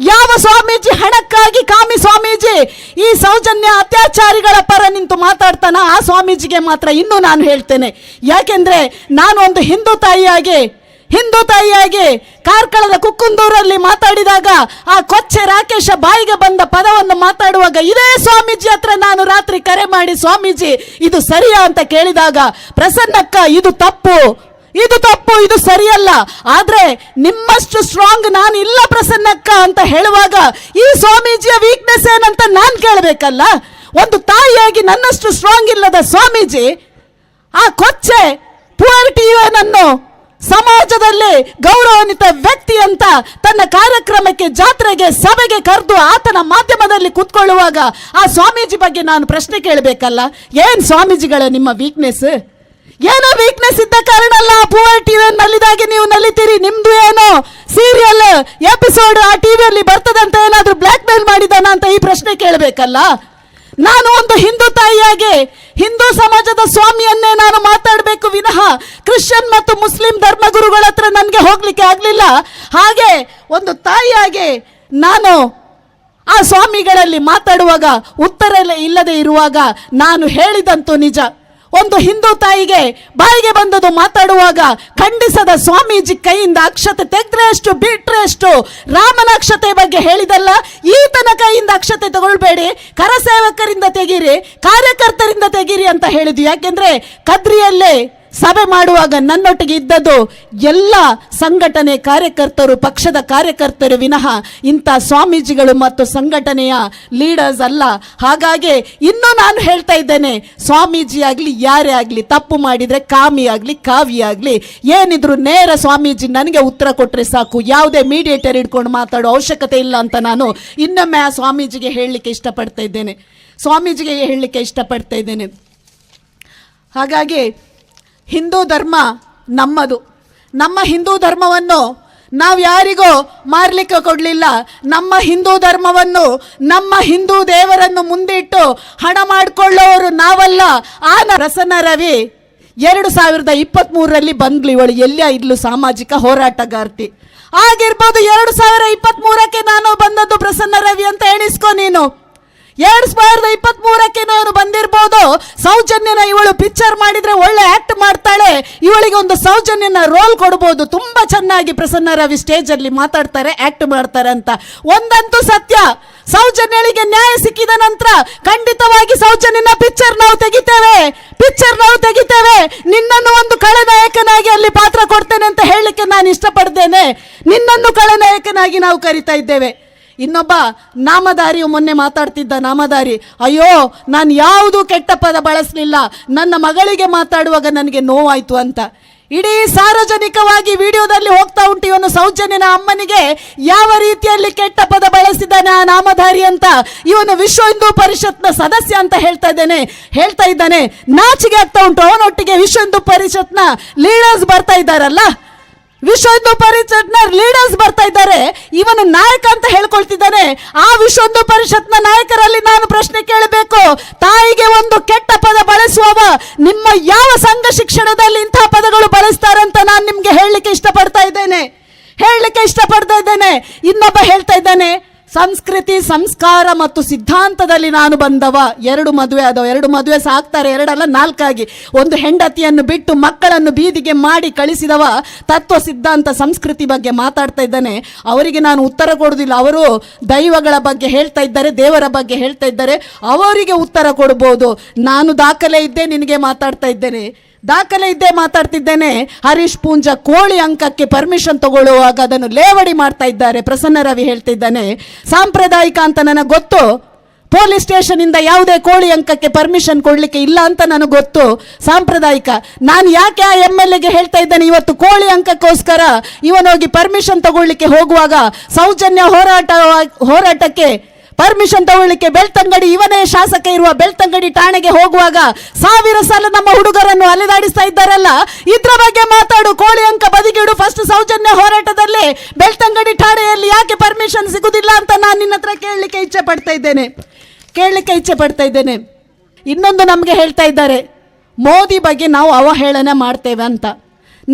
ಯಾವ ಸ್ವಾಮೀಜಿ ಹಣಕ್ಕಾಗಿ ಕಾಮಿ ಸ್ವಾಮೀಜಿ ಈ ಸೌಜನ್ಯ ಅತ್ಯಾಚಾರಿಗಳ ಪರ ನಿಂತು ಮಾತಾಡ್ತಾನ ಆ ಸ್ವಾಮೀಜಿಗೆ ಮಾತ್ರ ಇನ್ನೂ ನಾನು ಹೇಳ್ತೇನೆ. ಯಾಕೆಂದ್ರೆ ನಾನು ಒಂದು ಹಿಂದೂ ತಾಯಿಯಾಗಿ ಹಿಂದೂ ತಾಯಿಯಾಗಿ ಕಾರ್ಕಳದ ಕುಕ್ಕುಂದೂರಲ್ಲಿ ಮಾತಾಡಿದಾಗ ಆ ಕೊಚ್ಚೆ ರಾಕೇಶ ಬಾಯಿಗೆ ಬಂದ ಪದವನ್ನು ಮಾತಾಡುವಾಗ, ಇದೇ ಸ್ವಾಮೀಜಿ ಹತ್ರ ನಾನು ರಾತ್ರಿ ಕರೆ ಮಾಡಿ, ಸ್ವಾಮೀಜಿ, ಇದು ಸರಿಯಾ? ಅಂತ ಕೇಳಿದಾಗ, ಪ್ರಸನ್ನಕ್ಕ, ಇದು ತಪ್ಪು. ಇದು ತಪ್ಪು, ಇದು ಸರಿಯಲ್ಲ. ಆದ್ರೆ ನಿಮ್ಮಷ್ಟು ಸ್ಟ್ರಾಂಗ್ ನಾನು ಇಲ್ಲ ಪ್ರಸನ್ನಕ್ಕ ಅಂತ ಹೇಳುವಾಗ, ಈ ಸ್ವಾಮೀಜಿಯ ವೀಕ್ನೆಸ್ ಏನಂತ ನಾನು ಕೇಳಬೇಕಲ್ಲ? ಒಂದು ತಾಯಿಯಾಗಿ ನನ್ನಷ್ಟು ಸ್ಟ್ರಾಂಗ್ ಇಲ್ಲದ ಸ್ವಾಮೀಜಿ, ಆ ಕೊಚ್ಚೆ ಪುವರ್ ಟಿವನನ್ನು ಸಮಾಜದಲ್ಲಿ ಗೌರವಾನ್ವಿತ ವ್ಯಕ್ತಿ ಅಂತ ತನ್ನ ಕಾರ್ಯಕ್ರಮಕ್ಕೆ, ಜಾತ್ರೆಗೆ, ಸಭೆಗೆ ಕರೆದು ಆತನ ಮಾಧ್ಯಮದಲ್ಲಿ ಕೂತ್ಕೊಳ್ಳುವಾಗ ಆ ಸ್ವಾಮೀಜಿ ಬಗ್ಗೆ ನಾನು ಪ್ರಶ್ನೆ ಕೇಳಬೇಕಲ್ಲ? ಏನು ಸ್ವಾಮೀಜಿಗಳ ನಿಮ್ಮ ವೀಕ್ನೆಸ್ ಏನೋ ವೀಕ್ನೆಸ್ ಇದ್ದ ಕಾರಣ ಅಲ್ಲ ಪೂವರ್ಟಿ ನಲ್ಲಿದಾಗೆ ನೀವು ನಲಿತೀರಿ ನಿಮ್ದು ಏನೋ ಸೀರಿಯಲ್ ಎಪಿಸೋಡ್ ಆ ಟಿವಿಯಲ್ಲಿ ಬರ್ತದಂತ ಏನಾದರೂ ಬ್ಲ್ಯಾಕ್ ಮೇಲ್ ಮಾಡಿದಾನ ಅಂತ ಈ ಪ್ರಶ್ನೆ ಕೇಳಬೇಕಲ್ಲ? ನಾನು ಒಂದು ಹಿಂದೂ ತಾಯಿಯಾಗಿ ಹಿಂದೂ ಸಮಾಜದ ಸ್ವಾಮಿಯನ್ನೇ ನಾನು ಮಾತಾಡಬೇಕು ವಿನಃ ಕ್ರಿಶ್ಚಿಯನ್ ಮತ್ತು ಮುಸ್ಲಿಂ ಧರ್ಮಗುರುಗಳ ಹತ್ರ ನನಗೆ ಹೋಗ್ಲಿಕ್ಕೆ ಆಗಲಿಲ್ಲ. ಹಾಗೆ ಒಂದು ತಾಯಿಯಾಗಿ ನಾನು ಆ ಸ್ವಾಮಿಗಳಲ್ಲಿ ಮಾತಾಡುವಾಗ ಉತ್ತರ ಇಲ್ಲದೆ ಇರುವಾಗ ನಾನು ಹೇಳಿದಂತೂ ನಿಜ. ಒಂದು ಹಿಂದೂ ತಾಯಿಗೆ ಬಾಯಿಗೆ ಬಂದದು ಮಾತಾಡುವಾಗ ಖಂಡಿಸದ ಸ್ವಾಮೀಜಿ ಕೈಯಿಂದ ಅಕ್ಷತೆ ತೆಗೆದ್ರೆ ಎಷ್ಟು ಬಿಟ್ರೆ ಎಷ್ಟು ರಾಮನ ಅಕ್ಷತೆ ಬಗ್ಗೆ ಹೇಳಿದಲ್ಲ, ಈತನ ಕೈಯಿಂದ ಅಕ್ಷತೆ ತಗೊಳ್ಬೇಡಿ. ಕರಸೇವಕರಿಂದ ತೆಗೀರಿ, ಕಾರ್ಯಕರ್ತರಿಂದ ತೆಗೀರಿ ಅಂತ ಹೇಳಿದ್ವಿ ಯಾಕೆಂದ್ರೆ ಕದ್ರಿಯಲ್ಲೇ ಸಭೆ ಮಾಡುವಾಗ ನನ್ನೊಟ್ಟಿಗೆ ಇದ್ದದ್ದು ಎಲ್ಲ ಸಂಘಟನೆ ಕಾರ್ಯಕರ್ತರು, ಪಕ್ಷದ ಕಾರ್ಯಕರ್ತರು ವಿನಃ ಇಂಥ ಸ್ವಾಮೀಜಿಗಳು ಮತ್ತು ಸಂಘಟನೆಯ ಲೀಡರ್ಸ್ ಅಲ್ಲ. ಹಾಗಾಗಿ ಇನ್ನೂ ನಾನು ಹೇಳ್ತಾ ಇದ್ದೇನೆ, ಸ್ವಾಮೀಜಿ ಆಗಲಿ, ಯಾರೇ ಆಗಲಿ, ತಪ್ಪು ಮಾಡಿದರೆ ಕಾಮಿ ಆಗಲಿ, ಕಾವಿ ಆಗಲಿ, ಏನಿದ್ರು ನೇರ ಸ್ವಾಮೀಜಿ ನನಗೆ ಉತ್ತರ ಕೊಟ್ಟರೆ ಸಾಕು. ಯಾವುದೇ ಮೀಡಿಯೇಟರ್ ಹಿಡ್ಕೊಂಡು ಮಾತಾಡೋ ಅವಶ್ಯಕತೆ ಇಲ್ಲ ಅಂತ ನಾನು ಇನ್ನೊಮ್ಮೆ ಆ ಸ್ವಾಮೀಜಿಗೆ ಹೇಳಲಿಕ್ಕೆ ಇಷ್ಟಪಡ್ತಾ ಇದ್ದೇನೆ. ಸ್ವಾಮೀಜಿಗೆ ಹೇಳಲಿಕ್ಕೆ ಇಷ್ಟಪಡ್ತಾ ಇದ್ದೇನೆ. ಹಾಗಾಗಿ ಹಿಂದೂ ಧರ್ಮ ನಮ್ಮದು. ನಮ್ಮ ಹಿಂದೂ ಧರ್ಮವನ್ನು ನಾವು ಯಾರಿಗೂ ಮಾರಲಿಕ್ಕೆ ಕೊಡಲಿಲ್ಲ. ನಮ್ಮ ಹಿಂದೂ ಧರ್ಮವನ್ನು ನಮ್ಮ ಹಿಂದೂ ದೇವರನ್ನು ಮುಂದಿಟ್ಟು ಹಣ ಮಾಡಿಕೊಳ್ಳೋರು ನಾವಲ್ಲ. ಆ ಪ್ರಸನ್ನ ರವಿ ಎರಡು ಸಾವಿರದ ಇಪ್ಪತ್ತ್ಮೂರರಲ್ಲಿ ಬಂದ್ಲು ಇವಳು. ಎಲ್ಲಿಯ ಇದ್ಲು? ಸಾಮಾಜಿಕ ಹೋರಾಟಗಾರ್ತಿ. ಆಗಿರ್ಬೋದು ಎರಡು ಸಾವಿರ ಇಪ್ಪತ್ತ್ಮೂರಕ್ಕೆ ನಾನು ಬಂದದ್ದು ಪ್ರಸನ್ನ ರವಿ ಅಂತ ಎಣಿಸ್ಕೊ ನೀನು. ಎರಡ್ ಸಾವಿರದ ಇಪ್ಪತ್ತ್ ಮೂರಕ್ಕೆ ನಾನು ಬಂದಿರ್ಬೋದು. ಸೌಜನ್ಯನ ಇವಳು ಪಿಕ್ಚರ್ ಮಾಡಿದ್ರೆ ಒಳ್ಳೆ ಆಕ್ಟ್ ಮಾಡ್ತಾಳೆ. ಇವಳಿಗೆ ಒಂದು ಸೌಜನ್ಯನ ರೋಲ್ ಕೊಡ್ಬೋದು. ತುಂಬಾ ಚೆನ್ನಾಗಿ ಪ್ರಸನ್ನ ರವಿ ಸ್ಟೇಜ್ ಅಲ್ಲಿ ಮಾತಾಡ್ತಾರೆ ಆಕ್ಟ್ ಮಾಡ್ತಾರೆ ಅಂತ. ಒಂದಂತೂ ಸತ್ಯ. ಸೌಜನ್ಯಳಿಗೆ ನ್ಯಾಯ ಸಿಕ್ಕಿದ ನಂತರ ಖಂಡಿತವಾಗಿ ಸೌಜನ್ಯನ ಪಿಕ್ಚರ್ ನಾವು ತೆಗಿತೇವೆ. ಪಿಕ್ಚರ್ ನಾವು ತೆಗಿತೇವೆ. ನಿನ್ನನ್ನು ಒಂದು ಖಳನಾಯಕನಾಗಿ ಅಲ್ಲಿ ಪಾತ್ರ ಕೊಡ್ತೇನೆ ಅಂತ ಹೇಳಲಿಕ್ಕೆ ನಾನು ಇಷ್ಟಪಡ್ತೇನೆ. ನಿನ್ನನ್ನು ಖಳನಾಯಕನಾಗಿ ನಾವು ಕರಿತಾ ಇದ್ದೇವೆ. ಇನ್ನೊಬ್ಬ ನಾಮಧಾರಿಯು ಮೊನ್ನೆ ಮಾತಾಡ್ತಿದ್ದ ನಾಮಧಾರಿ, ಅಯ್ಯೋ, ನಾನು ಯಾವುದೂ ಕೆಟ್ಟ ಪದ ಬಳಸಲಿಲ್ಲ. ನನ್ನ ಮಗಳಿಗೆ ಮಾತಾಡುವಾಗ ನನಗೆ ನೋವಾಯಿತು ಅಂತ. ಇಡೀ ಸಾರ್ವಜನಿಕವಾಗಿ ವಿಡಿಯೋದಲ್ಲಿ ಹೋಗ್ತಾ ಉಂಟು ಇವನು ಸೌಜನ್ಯನ ಅಮ್ಮನಿಗೆ, ಯಾವ ರೀತಿಯಲ್ಲಿ ಕೆಟ್ಟ ಪದ ಬಳಸಿದ್ದಾನೆ ಆ ನಾಮಧಾರಿ ಅಂತ ಇವನು ವಿಶ್ವ ಹಿಂದೂ ಪರಿಷತ್ನ ಸದಸ್ಯ ಅಂತ ಹೇಳ್ತಾ ಇದ್ದೇನೆ. ಹೇಳ್ತಾ ಇದ್ದಾನೆ ನಾಚಿಗೆ ಆಗ್ತಾ ಉಂಟು. ಅವನೊಟ್ಟಿಗೆ ವಿಶ್ವ ಹಿಂದೂ ಪರಿಷತ್ನ ಲೀಡರ್ಸ್ ಬರ್ತಾ ಇದ್ದಾರಲ್ಲ. ವಿಶ್ವ ಹಿಂದೂ ಪರಿಷತ್ನ ಲೀಡರ್ಸ್ ಬರ್ತಾ ಇದ್ದಾರೆ. ಇವನು ನಾಯಕ ಅಂತ ಹೇಳ್ಕೊಳ್ತಿದ್ದಾನೆ. ಆ ವಿಶ್ವ ಹಿಂದೂ ಪರಿಷತ್ನ ನಾಯಕರಲ್ಲಿ ನಾನು ಪ್ರಶ್ನೆ ಕೇಳಬೇಕು. ತಾಯಿಗೆ ಒಂದು ಕೆಟ್ಟ ಪದ ಬಳಸುವವ ನಿಮ್ಮ ಯಾವ ಸಂಘ ಶಿಕ್ಷಣದಲ್ಲಿ ಇಂತಹ ಪದಗಳು ಬಳಸ್ತಾರಂತ ನಾನು ನಿಮ್ಗೆ ಹೇಳಲಿಕ್ಕೆ ಇಷ್ಟಪಡ್ತಾ ಇದ್ದೇನೆ. ಹೇಳಲಿಕ್ಕೆ ಇಷ್ಟಪಡ್ತಾ ಇದ್ದೇನೆ. ಇನ್ನೊಬ್ಬ ಹೇಳ್ತಾ ಇದ್ದಾನೆ ಸಂಸ್ಕೃತಿ, ಸಂಸ್ಕಾರ ಮತ್ತು ಸಿದ್ಧಾಂತದಲ್ಲಿ ನಾನು ಬಂದವ. ಎರಡು ಮದುವೆ ಆದವ. ಎರಡು ಮದುವೆ ಸಾಕ್ತಾರೆ. ಎರಡಲ್ಲ, ನಾಲ್ಕಾಗಿ. ಒಂದು ಹೆಂಡತಿಯನ್ನು ಬಿಟ್ಟು ಮಕ್ಕಳನ್ನು ಬೀದಿಗೆ ಮಾಡಿ ಕಳಿಸಿದವ. ತತ್ವ, ಸಿದ್ಧಾಂತ, ಸಂಸ್ಕೃತಿ ಬಗ್ಗೆ ಮಾತಾಡ್ತಾ ಇದ್ದಾನೆ. ಅವರಿಗೆ ನಾನು ಉತ್ತರ ಕೊಡುವುದಿಲ್ಲ. ಅವರು ದೈವಗಳ ಬಗ್ಗೆ ಹೇಳ್ತಾ ಇದ್ದಾರೆ, ದೇವರ ಬಗ್ಗೆ ಹೇಳ್ತಾ ಇದ್ದಾರೆ. ಅವರಿಗೆ ಉತ್ತರ ಕೊಡ್ಬೋದು. ನಾನು ದಾಖಲೆ ಇದ್ದೇ ನಿನಗೆ ಮಾತಾಡ್ತಾ ಇದ್ದೇನೆ. ದಾಖಲೆ ಇದ್ದೇ ಮಾತಾಡ್ತಿದ್ದೇನೆ. ಹರೀಶ್ ಪೂಂಜಾ ಕೋಳಿ ಅಂಕಕ್ಕೆ ಪರ್ಮಿಷನ್ ತಗೊಳ್ಳುವಾಗ ಅದನ್ನು ಲೇವಡಿ ಮಾಡ್ತಾ ಇದ್ದಾರೆ. ಪ್ರಸನ್ನ ರವಿ ಹೇಳ್ತಿದ್ದಾನೆ, ಸಾಂಪ್ರದಾಯಿಕ ಅಂತ ನನಗೆ ಗೊತ್ತು. ಪೊಲೀಸ್ ಸ್ಟೇಷನ್ ಇಂದ ಯಾವುದೇ ಕೋಳಿ ಅಂಕಕ್ಕೆ ಪರ್ಮಿಷನ್ ಕೊಡ್ಲಿಕ್ಕೆ ಇಲ್ಲ ಅಂತ ನನಗೆ ಗೊತ್ತು. ಸಾಂಪ್ರದಾಯಿಕ. ನಾನು ಯಾಕೆ ಆ ಎಂ ಎಲ್ ಎಗೆ ಹೇಳ್ತಾ ಇದ್ದೇನೆ, ಇವತ್ತು ಕೋಳಿ ಅಂಕಕ್ಕೋಸ್ಕರ ಇವನೋಗಿ ಪರ್ಮಿಷನ್ ತಗೊಳ್ಳಿಕ್ಕೆ ಹೋಗುವಾಗ ಸೌಜನ್ಯ ಹೋರಾಟ, ಹೋರಾಟಕ್ಕೆ ಪರ್ಮಿಷನ್ ತಗೊಳ್ಳಿಕ್ಕೆ ಬೆಳ್ತಂಗಡಿ, ಇವನೇ ಶಾಸಕ ಇರುವ ಬೆಳ್ತಂಗಡಿ ಠಾಣೆಗೆ ಹೋಗುವಾಗ ಸಾವಿರ ಸಲ ನಮ್ಮ ಹುಡುಗರನ್ನು ಅಲೆದಾಡಿಸ್ತಾ ಇದ್ದಾರಲ್ಲ? ಇದ್ರ ಬಗ್ಗೆ ಮಾತಾಡು, ಕೋಳಿ ಅಂಕ ಬದಿಗಿಡು ಫಸ್ಟ್ ಸೌಜನ್ಯ ಹೋರಾಟದಲ್ಲಿ ಬೆಳ್ತಂಗಡಿ ಠಾಣೆಯಲ್ಲಿ ಯಾಕೆ ಪರ್ಮಿಷನ್ ಸಿಗುದಿಲ್ಲ ಅಂತ ನಾನು ನಿನ್ನ ಹತ್ರ ಕೇಳಲಿಕ್ಕೆ ಇಚ್ಛೆ ಪಡ್ತಾ ಇದ್ದೇನೆ. ಕೇಳಲಿಕ್ಕೆ ಇಚ್ಛೆ ಪಡ್ತಾ ಇದ್ದೇನೆ. ಇನ್ನೊಂದು ನಮಗೆ ಹೇಳ್ತಾ ಇದ್ದಾರೆ, ಮೋದಿ ಬಗ್ಗೆ ನಾವು ಅವಹೇಳನ ಮಾಡ್ತೇವೆ ಅಂತ.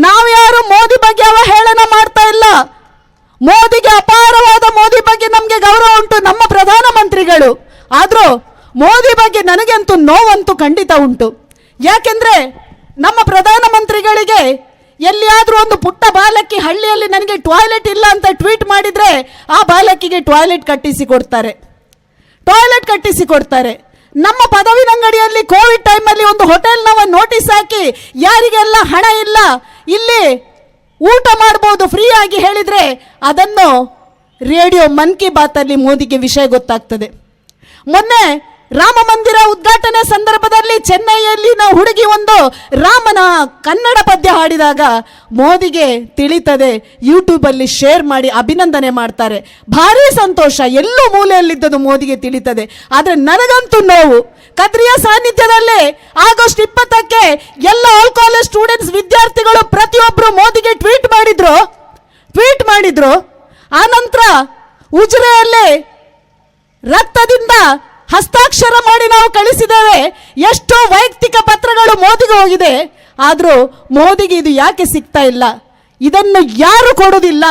ನಾವು ಯಾರು ಮೋದಿ ಬಗ್ಗೆ ಅವಹೇಳನ ಮಾಡ್ತಾ ಇಲ್ಲ? ಮೋದಿಗೆ ಅಪಾರವಾದ ಮೋದಿ ಬಗ್ಗೆ ನಮಗೆ ಗೌರವ ಉಂಟು ನಮ್ಮ ಪ್ರಧಾನಮಂತ್ರಿಗಳು. ಆದರೂ ಮೋದಿ ಬಗ್ಗೆ ನನಗಂತೂ ನೋವಂತೂ ಖಂಡಿತ ಉಂಟು. ಯಾಕೆಂದರೆ ನಮ್ಮ ಪ್ರಧಾನಮಂತ್ರಿಗಳಿಗೆ ಎಲ್ಲಿಯಾದರೂ ಒಂದು ಪುಟ್ಟ ಬಾಲಕಿ ಹಳ್ಳಿಯಲ್ಲಿ ನನಗೆ ಟಾಯ್ಲೆಟ್ ಇಲ್ಲ ಅಂತ ಟ್ವೀಟ್ ಮಾಡಿದರೆ ಆ ಬಾಲಕಿಗೆ ಟಾಯ್ಲೆಟ್ ಕಟ್ಟಿಸಿ ಕೊಡ್ತಾರೆ. ಟಾಯ್ಲೆಟ್ ಕಟ್ಟಿಸಿ ಕೊಡ್ತಾರೆ. ನಮ್ಮ ಪದವಿನಂಗಡಿಯಲ್ಲಿ ಕೋವಿಡ್ ಟೈಮಲ್ಲಿ ಒಂದು ಹೋಟೆಲ್ನವ ನೋಟಿಸ್ ಹಾಕಿ ಯಾರಿಗೆಲ್ಲ ಹಣ ಇಲ್ಲ, ಇಲ್ಲಿ ಊಟ ಮಾಡ್ಬೋದು ಫ್ರೀ ಆಗಿ ಹೇಳಿದ್ರೆ ಅದನ್ನು ರೇಡಿಯೋ ಮನ್ ಕಿ ಬಾತಲ್ಲಿ ಮೋದಿಗೆ ವಿಷಯ ಗೊತ್ತಾಗ್ತದೆ. ಮೊನ್ನೆ ರಾಮ ಮಂದಿರ ಉದ್ಘಾಟನೆ ಸಂದರ್ಭದಲ್ಲಿ ಚೆನ್ನೈಯಲ್ಲಿ ನಾವು ಹುಡುಗಿ ಒಂದು ರಾಮನ ಕನ್ನಡ ಪದ್ಯ ಹಾಡಿದಾಗ ಮೋದಿಗೆ ತಿಳಿತದೆ. ಯೂಟ್ಯೂಬಲ್ಲಿ ಶೇರ್ ಮಾಡಿ ಅಭಿನಂದನೆ ಮಾಡ್ತಾರೆ. ಭಾರಿ ಸಂತೋಷ. ಎಲ್ಲೂ ಮೂಲೆಯಲ್ಲಿದ್ದದು ಮೋದಿಗೆ ತಿಳಿತದೆ. ಆದರೆ ನನಗಂತೂ ನೋವು. ಕದ್ರಿಯ ಸಾನ್ನಿಧ್ಯದಲ್ಲೇ ಆಗಸ್ಟ್ ಇಪ್ಪತ್ತಕ್ಕೆ ಎಲ್ಲ ಆಲ್ ಕಾಲೇಜ್ ಸ್ಟೂಡೆಂಟ್ಸ್ ವಿದ್ಯಾರ್ಥಿಗಳು ಪ್ರತಿಯೊಬ್ಬರು ಮೋದಿಗೆ ಟ್ವೀಟ್ ಮಾಡಿದ್ರು. ಟ್ವೀಟ್ ಮಾಡಿದ್ರು. ಆನಂತರ ಉಜಿರೆಯಲ್ಲಿ ರಕ್ತದಿಂದ ಹಸ್ತಾಕ್ಷರ ಮಾಡಿ ನಾವು ಕಳಿಸಿದ್ದೇವೆ. ಎಷ್ಟೋ ವೈಯಕ್ತಿಕ ಪತ್ರಗಳು ಮೋದಿಗೆ ಹೋಗಿದೆ. ಆದರೂ ಮೋದಿಗೆ ಇದು ಯಾಕೆ ಸಿಗ್ತಾ ಇಲ್ಲ? ಇದನ್ನು ಯಾರು ಕೊಡೋದಿಲ್ಲ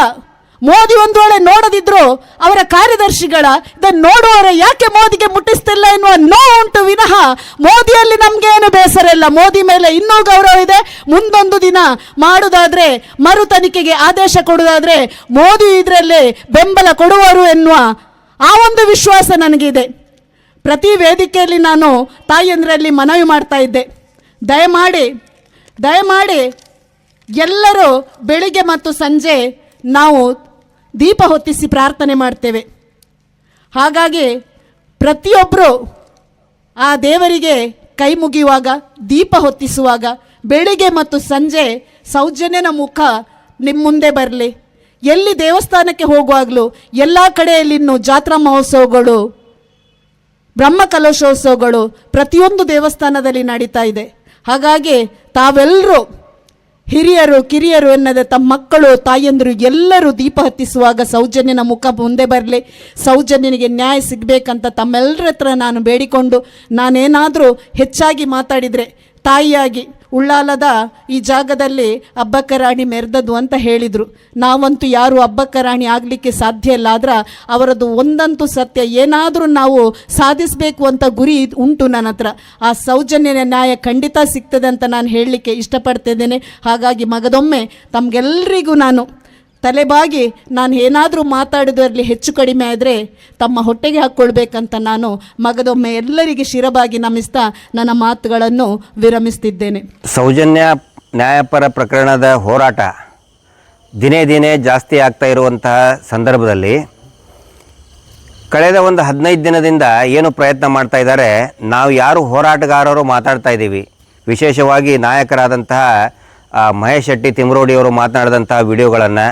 ಮೋದಿ ಒಂದು ವೇಳೆ ನೋಡದಿದ್ರು ಅವರ ಕಾರ್ಯದರ್ಶಿಗಳ ಇದನ್ನು ನೋಡುವವರ ಯಾಕೆ ಮೋದಿಗೆ ಮುಟ್ಟಿಸ್ತಿಲ್ಲ ಎನ್ನುವ ನೋ ಉಂಟು ವಿನಃ ಮೋದಿಯಲ್ಲಿ ನಮ್ಗೆ ಏನು ಬೇಸರ ಇಲ್ಲ. ಮೋದಿ ಮೇಲೆ ಇನ್ನೂ ಗೌರವ ಇದೆ. ಮುಂದೊಂದು ದಿನ ಮಾಡುವುದಾದ್ರೆ ಮರು ತನಿಖೆಗೆ ಆದೇಶ ಕೊಡುವುದಾದ್ರೆ ಮೋದಿ ಇದರಲ್ಲಿ ಬೆಂಬಲ ಕೊಡುವರು ಎನ್ನುವ ಆ ಒಂದು ವಿಶ್ವಾಸ ನನಗಿದೆ. ಪ್ರತಿ ವೇದಿಕೆಯಲ್ಲಿ ನಾನು ತಾಯಿಯಂದ್ರಲ್ಲಿ ಮನವಿ ಮಾಡ್ತಾ ಇದ್ದೆ. ದಯಮಾಡಿ ದಯಮಾಡಿ ಎಲ್ಲರೂ ಬೆಳಿಗ್ಗೆ ಮತ್ತು ಸಂಜೆ ನಾವು ದೀಪ ಹೊತ್ತಿಸಿ ಪ್ರಾರ್ಥನೆ ಮಾಡ್ತೇವೆ. ಹಾಗಾಗಿ ಪ್ರತಿಯೊಬ್ಬರು ಆ ದೇವರಿಗೆ ಕೈ ಮುಗಿಯುವಾಗ, ದೀಪ ಹೊತ್ತಿಸುವಾಗ, ಬೆಳಿಗ್ಗೆ ಮತ್ತು ಸಂಜೆ ಸೌಜನ್ಯನ ಮುಖ ನಿಮ್ಮ ಮುಂದೆ ಬರಲಿ. ಎಲ್ಲಿ ದೇವಸ್ಥಾನಕ್ಕೆ ಹೋಗುವಾಗಲೂ ಎಲ್ಲ ಕಡೆಯಲ್ಲಿ ಇನ್ನು ಜಾತ್ರಾ ಮಹೋತ್ಸವಗಳು ಬ್ರಹ್ಮ ಕಲಶೋತ್ಸವಗಳು ಪ್ರತಿಯೊಂದು ದೇವಸ್ಥಾನದಲ್ಲಿ ನಡೀತಾ ಇದೆ. ಹಾಗಾಗಿ ತಾವೆಲ್ಲರೂ ಹಿರಿಯರು, ಕಿರಿಯರು ಎನ್ನದೆ ತಮ್ಮ ಮಕ್ಕಳು, ತಾಯಂದಿರು ಎಲ್ಲರೂ ದೀಪ ಹತ್ತಿಸುವಾಗ ಸೌಜನ್ಯನ ಮುಖ ಮುಂದೆ ಬರಲಿ. ಸೌಜನ್ಯನಿಗೆ ನ್ಯಾಯ ಸಿಗಬೇಕಂತ ತಮ್ಮೆಲ್ಲರ ಹತ್ರ ನಾನು ಬೇಡಿಕೊಂಡು ನಾನೇನಾದರೂ ಹೆಚ್ಚಾಗಿ ಮಾತಾಡಿದರೆ ತಾಯಿಯಾಗಿ ಉಳ್ಳಾಲದ ಈ ಜಾಗದಲ್ಲಿ ಅಬ್ಬಕ್ಕ ರಾಣಿ ಮೆರೆದದ್ದು ಅಂತ ಹೇಳಿದರು. ನಾವಂತೂ ಯಾರು ಅಬ್ಬಕ್ಕ ರಾಣಿ ಆಗಲಿಕ್ಕೆ ಸಾಧ್ಯ ಇಲ್ಲ. ಆದ್ರೆ ಅವರದ್ದು ಒಂದಂತೂ ಸತ್ಯ. ಏನಾದರೂ ನಾವು ಸಾಧಿಸಬೇಕು ಅಂತ ಗುರಿ ಉಂಟು ನನ್ನ ಹತ್ರ. ಆ ಸೌಜನ್ಯ ನ್ಯಾಯ ಖಂಡಿತ ಸಿಗ್ತದೆ ಅಂತ ನಾನು ಹೇಳಲಿಕ್ಕೆ ಇಷ್ಟಪಡ್ತಿದ್ದೇನೆ. ಹಾಗಾಗಿ ಮಗದೊಮ್ಮೆ ತಮಗೆಲ್ಲರಿಗೂ ನಾನು ತಲೆಬಾಗಿ ನಾನು ಏನಾದರೂ ಮಾತಾಡಿದ್ರಲ್ಲಿ ಹೆಚ್ಚು ಕಡಿಮೆ ಆದರೆ ತಮ್ಮ ಹೊಟ್ಟೆಗೆ ಹಾಕ್ಕೊಳ್ಬೇಕಂತ ನಾನು ಮಗದೊಮ್ಮೆ ಎಲ್ಲರಿಗೆ ಶಿರಬಾಗಿ ನಮಿಸ್ತಾ ನನ್ನ ಮಾತುಗಳನ್ನು ವಿರಮಿಸ್ತಿದ್ದೇನೆ. ಸೌಜನ್ಯ ನ್ಯಾಯಪರ ಪ್ರಕರಣದ ಹೋರಾಟ ದಿನೇ ದಿನೇ ಜಾಸ್ತಿ ಆಗ್ತಾ ಇರುವಂತಹ ಸಂದರ್ಭದಲ್ಲಿ ಕಳೆದ ಒಂದು ಹದಿನೈದು ದಿನದಿಂದ ಏನು ಪ್ರಯತ್ನ ಮಾಡ್ತಾ ಇದ್ದಾರೆ, ನಾವು ಯಾರು ಹೋರಾಟಗಾರರು ಮಾತಾಡ್ತಾ ಇದ್ದೀವಿ. ವಿಶೇಷವಾಗಿ ನಾಯಕರಾದಂತಹ ಮಹೇಶ್ ಶೆಟ್ಟಿ ತಿಮ್ರೋಡಿಯವರು ಮಾತನಾಡಿದಂತಹ ವಿಡಿಯೋಗಳನ್ನು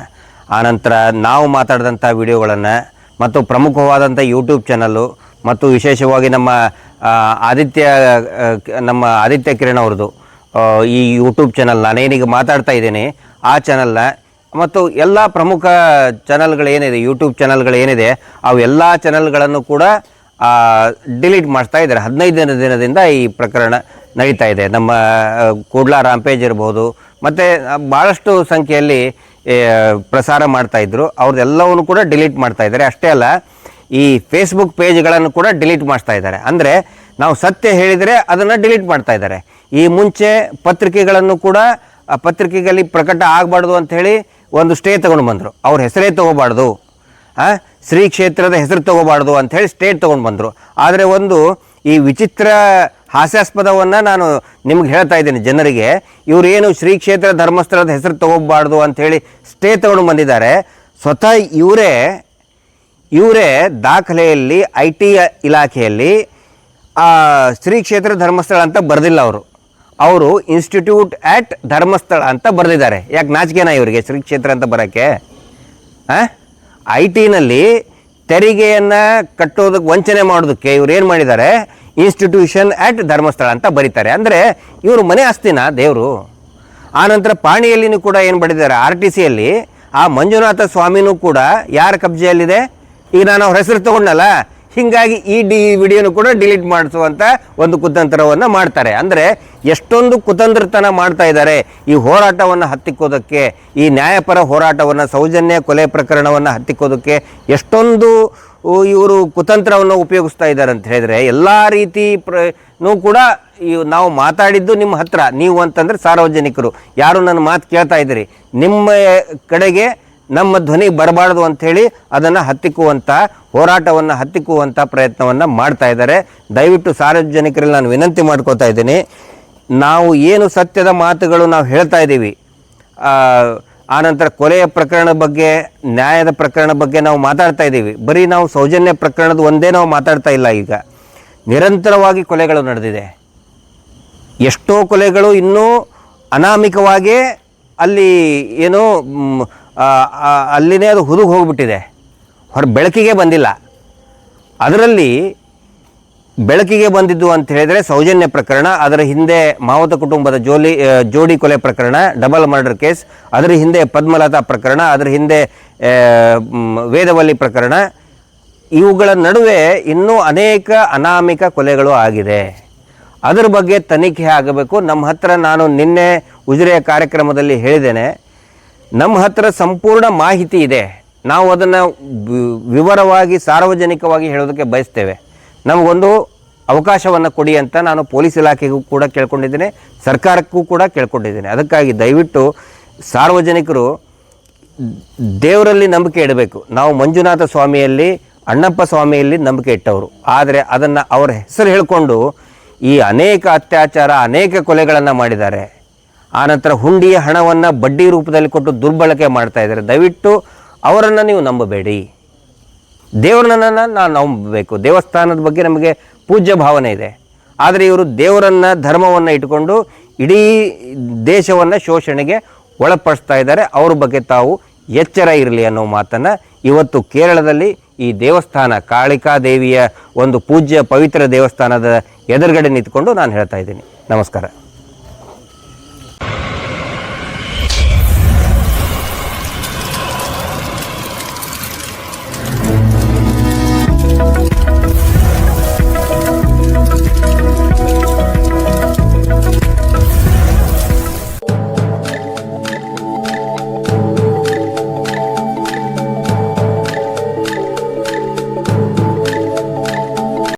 ಆನಂತರ ನಾವು ಮಾತಾಡಿದಂಥ ವಿಡಿಯೋಗಳನ್ನು ಮತ್ತು ಪ್ರಮುಖವಾದಂಥ ಯೂಟ್ಯೂಬ್ ಚಾನಲ್ಲು ಮತ್ತು ವಿಶೇಷವಾಗಿ ನಮ್ಮ ಆದಿತ್ಯ ನಮ್ಮ ಆದಿತ್ಯ ಕಿರಣ್ ಅವ್ರದ್ದು ಈ ಯೂಟ್ಯೂಬ್ ಚಾನಲ್ ನಾನೇನೀಗ ಮಾತಾಡ್ತಾ ಇದ್ದೀನಿ, ಆ ಚಾನಲ್ನ ಮತ್ತು ಎಲ್ಲ ಪ್ರಮುಖ ಚಾನಲ್ಗಳೇನಿದೆ, ಯೂಟ್ಯೂಬ್ ಚಾನಲ್ಗಳೇನಿದೆ, ಅವು ಎಲ್ಲ ಚಾನಲ್ಗಳನ್ನು ಕೂಡ ಡಿಲೀಟ್ ಮಾಡ್ತಾ ಇದ್ದಾರೆ. ಹದಿನೈದನೇ ದಿನ ದಿನದಿಂದ ಈ ಪ್ರಕರಣ ನಡೀತಾ ಇದೆ. ನಮ್ಮ ಕೂಡ್ಲ ರಾಂಪೇಜ್ ಇರ್ಬೋದು, ಮತ್ತು ಭಾಳಷ್ಟು ಸಂಖ್ಯೆಯಲ್ಲಿ ಪ್ರಸಾರ ಮಾಡ್ತಾಯಿದ್ರು ಅವ್ರದ್ದೆಲ್ಲವನ್ನು ಕೂಡ ಡಿಲೀಟ್ ಮಾಡ್ತಾ ಇದ್ದಾರೆ. ಅಷ್ಟೇ ಅಲ್ಲ, ಈ ಫೇಸ್ಬುಕ್ ಪೇಜ್ಗಳನ್ನು ಕೂಡ ಡಿಲೀಟ್ ಮಾಡ್ತಾ ಇದ್ದಾರೆ. ಅಂದರೆ ನಾವು ಸತ್ಯ ಹೇಳಿದರೆ ಅದನ್ನು ಡಿಲೀಟ್ ಮಾಡ್ತಾ ಇದ್ದಾರೆ. ಈ ಮುಂಚೆ ಪತ್ರಿಕೆಗಳನ್ನು ಕೂಡ, ಆ ಪತ್ರಿಕೆಗಳಲ್ಲಿ ಪ್ರಕಟ ಆಗಬಾರ್ದು ಅಂಥೇಳಿ ಒಂದು ಸ್ಟೇ ತೊಗೊಂಡು ಬಂದರು. ಅವ್ರ ಹೆಸರೇ ತೊಗೋಬಾರ್ದು. ಶ್ರೀ ಕ್ಷೇತ್ರದ ಹೆಸರು ತೊಗೋಬಾರ್ದು ಅಂಥೇಳಿ ಸ್ಟೇಟ್ ತೊಗೊಂಡು ಬಂದರು. ಆದರೆ ಒಂದು ಈ ವಿಚಿತ್ರ ಹಾಸ್ಯಾಸ್ಪದವನ್ನು ನಾನು ನಿಮ್ಗೆ ಹೇಳ್ತಾ ಇದ್ದೀನಿ ಜನರಿಗೆ. ಇವರೇನು ಶ್ರೀ ಕ್ಷೇತ್ರ ಧರ್ಮಸ್ಥಳದ ಹೆಸರು ತಗೋಬಾರ್ದು ಅಂಥೇಳಿ ಸ್ಟೇ ತಗೊಂಡು ಬಂದಿದ್ದಾರೆ. ಸ್ವತಃ ಇವರೇ ಇವರೇ ದಾಖಲೆಯಲ್ಲಿ ಐ ಟಿ ಇಲಾಖೆಯಲ್ಲಿ ಶ್ರೀ ಕ್ಷೇತ್ರ ಧರ್ಮಸ್ಥಳ ಅಂತ ಬರೆದಿಲ್ಲ ಅವರು. ಅವರು ಇನ್ಸ್ಟಿಟ್ಯೂಟ್ ಆ್ಯಟ್ ಧರ್ಮಸ್ಥಳ ಅಂತ ಬರೆದಿದ್ದಾರೆ. ಯಾಕೆ ನಾಚಿಕೆನ ಇವರಿಗೆ ಶ್ರೀ ಕ್ಷೇತ್ರ ಅಂತ ಬರೋಕ್ಕೆ? ಐ ಟಿನಲ್ಲಿ ತೆರಿಗೆಯನ್ನು ಕಟ್ಟೋದಕ್ಕೆ ವಂಚನೆ ಮಾಡೋದಕ್ಕೆ ಇವ್ರು ಏನು ಮಾಡಿದ್ದಾರೆ? ಇನ್ಸ್ಟಿಟ್ಯೂಷನ್ ಆ್ಯಟ್ ಧರ್ಮಸ್ಥಳ ಅಂತ ಬರೀತಾರೆ. ಅಂದರೆ ಇವರು ಮನೆ ಆಸ್ತಿನ ದೇವರು. ಆನಂತರ ಪಾಣಿಯಲ್ಲಿನೂ ಕೂಡ ಏನು ಬರೆದಿದ್ದಾರೆ? ಆರ್ ಟಿ ಸಿಯಲ್ಲಿ ಆ ಮಂಜುನಾಥ ಸ್ವಾಮಿನೂ ಕೂಡ ಯಾರ ಕಬ್ಜೆಯಲ್ಲಿದೆ? ಈಗ ನಾನು ಅವ್ರ ಹೆಸರು ತಗೊಂಡಲ್ಲ ಹೀಗಾಗಿ ಈ ಡಿ ವಿಡಿಯೋನು ಕೂಡ ಡಿಲೀಟ್ ಮಾಡಿಸುವಂಥ ಒಂದು ಕುತಂತ್ರವನ್ನು ಮಾಡ್ತಾರೆ. ಅಂದರೆ ಎಷ್ಟೊಂದು ಕುತಂತ್ರತನ ಮಾಡ್ತಾ ಇದ್ದಾರೆ. ಈ ಹೋರಾಟವನ್ನು ಹತ್ತಿಕ್ಕೋದಕ್ಕೆ, ಈ ನ್ಯಾಯಪರ ಹೋರಾಟವನ್ನು, ಸೌಜನ್ಯ ಕೊಲೆ ಪ್ರಕರಣವನ್ನು ಹತ್ತಿಕ್ಕೋದಕ್ಕೆ ಎಷ್ಟೊಂದು ಇವರು ಕುತಂತ್ರವನ್ನು ಉಪಯೋಗಿಸ್ತಾ ಇದ್ದಾರೆ ಅಂತ ಹೇಳಿದರೆ, ಎಲ್ಲ ರೀತಿ ಪ್ರ ಕೂಡ ನಾವು ಮಾತಾಡಿದ್ದು ನಿಮ್ಮ ಹತ್ರ. ನೀವು ಅಂತಂದರೆ ಸಾರ್ವಜನಿಕರು. ಯಾರು ನನ್ನ ಮಾತು ಕೇಳ್ತಾ ಇದ್ದೀರಿ? ನಿಮ್ಮ ಕಡೆಗೆ ನಮ್ಮ ಧ್ವನಿ ಬರಬಾರ್ದು ಅಂಥೇಳಿ ಅದನ್ನು ಹತ್ತಿಕ್ಕುವಂಥ ಹೋರಾಟವನ್ನು ಹತ್ತಿಕ್ಕುವಂಥ ಪ್ರಯತ್ನವನ್ನು ಮಾಡ್ತಾ ಇದ್ದಾರೆ. ದಯವಿಟ್ಟು ಸಾರ್ವಜನಿಕರಲ್ಲಿ ನಾನು ವಿನಂತಿ ಮಾಡ್ಕೋತಾ ಇದ್ದೀನಿ. ನಾವು ಏನು ಸತ್ಯದ ಮಾತುಗಳು ನಾವು ಹೇಳ್ತಾ ಇದ್ದೀವಿ. ಆನಂತರ ಕೊಲೆಯ ಪ್ರಕರಣ ಬಗ್ಗೆ, ನ್ಯಾಯದ ಪ್ರಕರಣ ಬಗ್ಗೆ ನಾವು ಮಾತಾಡ್ತಾ ಇದ್ದೀವಿ. ಬರೀ ನಾವು ಸೌಜನ್ಯ ಪ್ರಕರಣದ ಒಂದೇ ನಾವು ಮಾತಾಡ್ತಾ ಇಲ್ಲ ಈಗ. ನಿರಂತರವಾಗಿ ಕೊಲೆಗಳು ನಡೆದಿದೆ. ಎಷ್ಟೋ ಕೊಲೆಗಳು ಇನ್ನೂ ಅನಾಮಿಕವಾಗಿ ಅಲ್ಲಿ ಏನೋ ಅಲ್ಲಿನೇ ಅದು ಹುದುಗಿ ಹೋಗ್ಬಿಟ್ಟಿದೆ. ಹೊರ ಬೆಳಕಿಗೆ ಬಂದಿಲ್ಲ. ಅದರಲ್ಲಿ ಬೆಳಕಿಗೆ ಬಂದಿದ್ದು ಅಂತ ಹೇಳಿದರೆ ಸೌಜನ್ಯ ಪ್ರಕರಣ, ಅದರ ಹಿಂದೆ ಮಾವತ ಕುಟುಂಬದ ಜೋಲಿ ಜೋಡಿ ಕೊಲೆ ಪ್ರಕರಣ, ಡಬಲ್ ಮರ್ಡರ್ ಕೇಸ್, ಅದರ ಹಿಂದೆ ಪದ್ಮಲತಾ ಪ್ರಕರಣ, ಅದರ ಹಿಂದೆ ವೇದವಲ್ಲಿ ಪ್ರಕರಣ. ಇವುಗಳ ನಡುವೆ ಇನ್ನೂ ಅನೇಕ ಅನಾಮಿಕ ಕೊಲೆಗಳು ಆಗಿದೆ. ಅದರ ಬಗ್ಗೆ ತನಿಖೆ ಆಗಬೇಕು. ನಮ್ಮ ಹತ್ರ ನಾನು ನಿನ್ನೆ ಉಜಿರೆಯ ಕಾರ್ಯಕ್ರಮದಲ್ಲಿ ಹೇಳಿದ್ದೇನೆ. ನಮ್ಮ ಹತ್ರ ಸಂಪೂರ್ಣ ಮಾಹಿತಿ ಇದೆ. ನಾವು ಅದನ್ನು ವಿವರವಾಗಿ, ಸಾರ್ವಜನಿಕವಾಗಿ ಹೇಳೋದಕ್ಕೆ ಬಯಸ್ತೇವೆ. ನಮಗೊಂದು ಅವಕಾಶವನ್ನು ಕೊಡಿ ಅಂತ ನಾನು ಪೊಲೀಸ್ ಇಲಾಖೆಗೂ ಕೂಡ ಕೇಳ್ಕೊಂಡಿದ್ದೇನೆ. ಸರ್ಕಾರಕ್ಕೂ ಕೂಡ ಕೇಳ್ಕೊಂಡಿದ್ದೇನೆ. ಅದಕ್ಕಾಗಿ ದಯವಿಟ್ಟು ಸಾರ್ವಜನಿಕರು ದೇವರಲ್ಲಿ ನಂಬಿಕೆ ಇಡಬೇಕು. ನಾವು ಮಂಜುನಾಥ ಸ್ವಾಮಿಯಲ್ಲಿ, ಅಣ್ಣಪ್ಪ ಸ್ವಾಮಿಯಲ್ಲಿ ನಂಬಿಕೆ ಇಟ್ಟವರು. ಆದರೆ ಅದನ್ನು ಅವರ ಹೆಸರು ಹೇಳಿಕೊಂಡು ಈ ಅನೇಕ ಅತ್ಯಾಚಾರ, ಅನೇಕ ಕೊಲೆಗಳನ್ನು ಮಾಡಿದ್ದಾರೆ. ಆನಂತರ ಹುಂಡಿಯ ಹಣವನ್ನು ಬಡ್ಡಿ ರೂಪದಲ್ಲಿ ಕೊಟ್ಟು ದುರ್ಬಳಕೆ ಮಾಡ್ತಾ ಇದ್ದಾರೆ. ದಯವಿಟ್ಟು ಅವರನ್ನು ನೀವು ನಂಬಬೇಡಿ. ದೇವರನ್ನ ನಾನು ನಂಬಬೇಕು. ದೇವಸ್ಥಾನದ ಬಗ್ಗೆ ನಮಗೆ ಪೂಜ್ಯ ಭಾವನೆ ಇದೆ. ಆದರೆ ಇವರು ದೇವರನ್ನು, ಧರ್ಮವನ್ನು ಇಟ್ಟುಕೊಂಡು ಇಡೀ ದೇಶವನ್ನು ಶೋಷಣೆಗೆ ಒಳಪಡಿಸ್ತಾ ಇದ್ದಾರೆ. ಅವ್ರ ಬಗ್ಗೆ ತಾವು ಎಚ್ಚರ ಇರಲಿ ಅನ್ನೋ ಮಾತನ್ನು ಇವತ್ತು ಕೇರಳದಲ್ಲಿ ಈ ದೇವಸ್ಥಾನ ಕಾಳಿಕಾ ದೇವಿಯ ಒಂದು ಪೂಜ್ಯ ಪವಿತ್ರ ದೇವಸ್ಥಾನದ ಎದುರುಗಡೆ ನಿಂತ್ಕೊಂಡು ನಾನು ಹೇಳ್ತಾ ಇದ್ದೀನಿ. ನಮಸ್ಕಾರ.